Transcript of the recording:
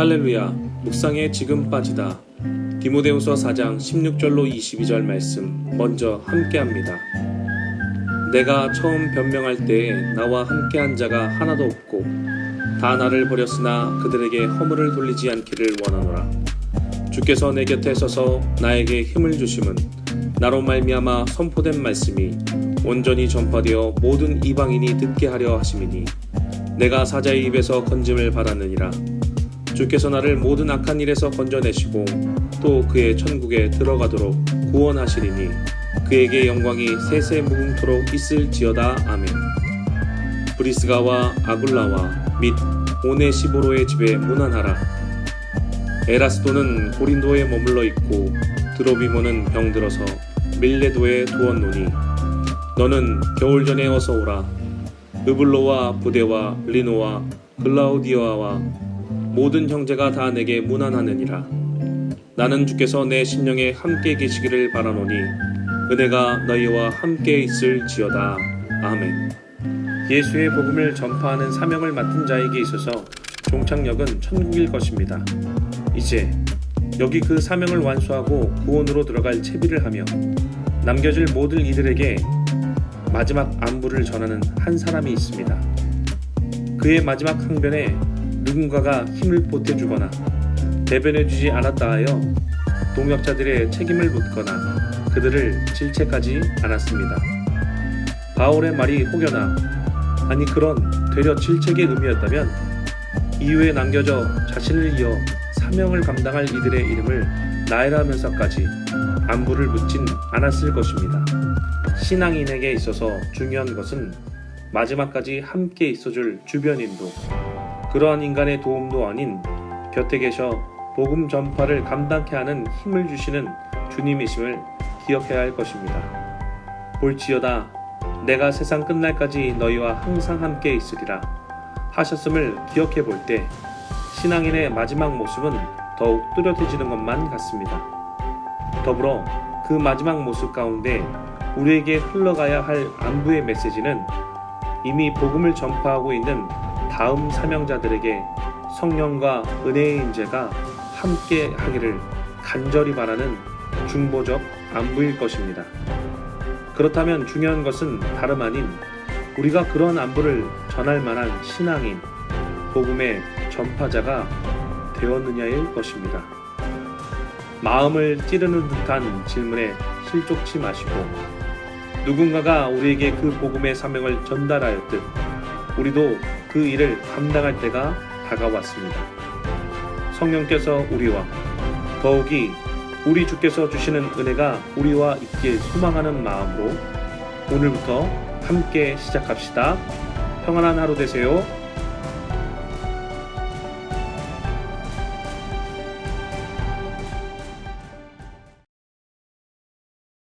할렐루야 묵상에 지금 빠지다 디모데후서 4장 16절로 22절 말씀 먼저 함께합니다. 내가 처음 변명할 때에 나와 함께한 자가 하나도 없고 다 나를 버렸으나 그들에게 허물을 돌리지 않기를 원하노라. 주께서 내 곁에 서서 나에게 힘을 주심은 나로 말미암아 선포된 말씀이 온전히 전파되어 모든 이방인이 듣게 하려 하심이니 내가 사자의 입에서 건짐을 받았느니라. 주께서 나를 모든 악한 일에서 건져내시고 또 그의 천국에 들어가도록 구원하시리니 그에게 영광이 세세 무궁토록 있을지어다 아멘. 브리스가와 아굴라와 및 오네시보로의 집에 문안하라. 에라스도는 고린도에 머물러 있고 드로비모는 병들어서 밀레도에 두었노니 너는 겨울 전에 어서 오라. 으블로와 부데와 리노와 글라우디아와 모든 형제가 다 내게 문안하느니라. 나는 주께서 내 심령에 함께 계시기를 바라노니 은혜가 너희와 함께 있을지어다. 아멘. 예수의 복음을 전파하는 사명을 맡은 자에게 있어서 종착역은 천국일 것입니다. 이제 여기 그 사명을 완수하고 구원으로 들어갈 채비를 하며 남겨질 모든 이들에게 마지막 안부를 전하는 한 사람이 있습니다. 그의 마지막 항변에 누군가가 힘을 보태주거나 대변해주지 않았다 하여 동역자들의 책임을 묻거나 그들을 질책하지 않았습니다. 바울의 말이 혹여나 아니 그런 되려 질책의 의미였다면 이후에 남겨져 자신을 이어 사명을 감당할 이들의 이름을 나열하면서까지 안부를 묻진 않았을 것입니다. 신앙인에게 있어서 중요한 것은 마지막까지 함께 있어줄 주변인도 그러한 인간의 도움도 아닌 곁에 계셔 복음 전파를 감당케 하는 힘을 주시는 주님이심을 기억해야 할 것입니다. 볼지어다 내가 세상 끝날까지 너희와 항상 함께 있으리라 하셨음을 기억해 볼 때 신앙인의 마지막 모습은 더욱 뚜렷해지는 것만 같습니다. 더불어 그 마지막 모습 가운데 우리에게 흘러가야 할 안부의 메시지는 이미 복음을 전파하고 있는 다음 사명자들에게 성령과 은혜의 인재가 함께 하기를 간절히 바라는 중보적 안부일 것입니다. 그렇다면 중요한 것은 다름 아닌 우리가 그런 안부를 전할 만한 신앙인, 복음의 전파자가 되었느냐일 것입니다. 마음을 찌르는 듯한 질문에 실족치 마시고 누군가가 우리에게 그 복음의 사명을 전달하였듯 우리도 그 일을 감당할 때가 다가왔습니다. 성령께서 우리와 더욱이 우리 주께서 주시는 은혜가 우리와 있길 소망하는 마음으로 오늘부터 함께 시작합시다. 평안한 하루 되세요.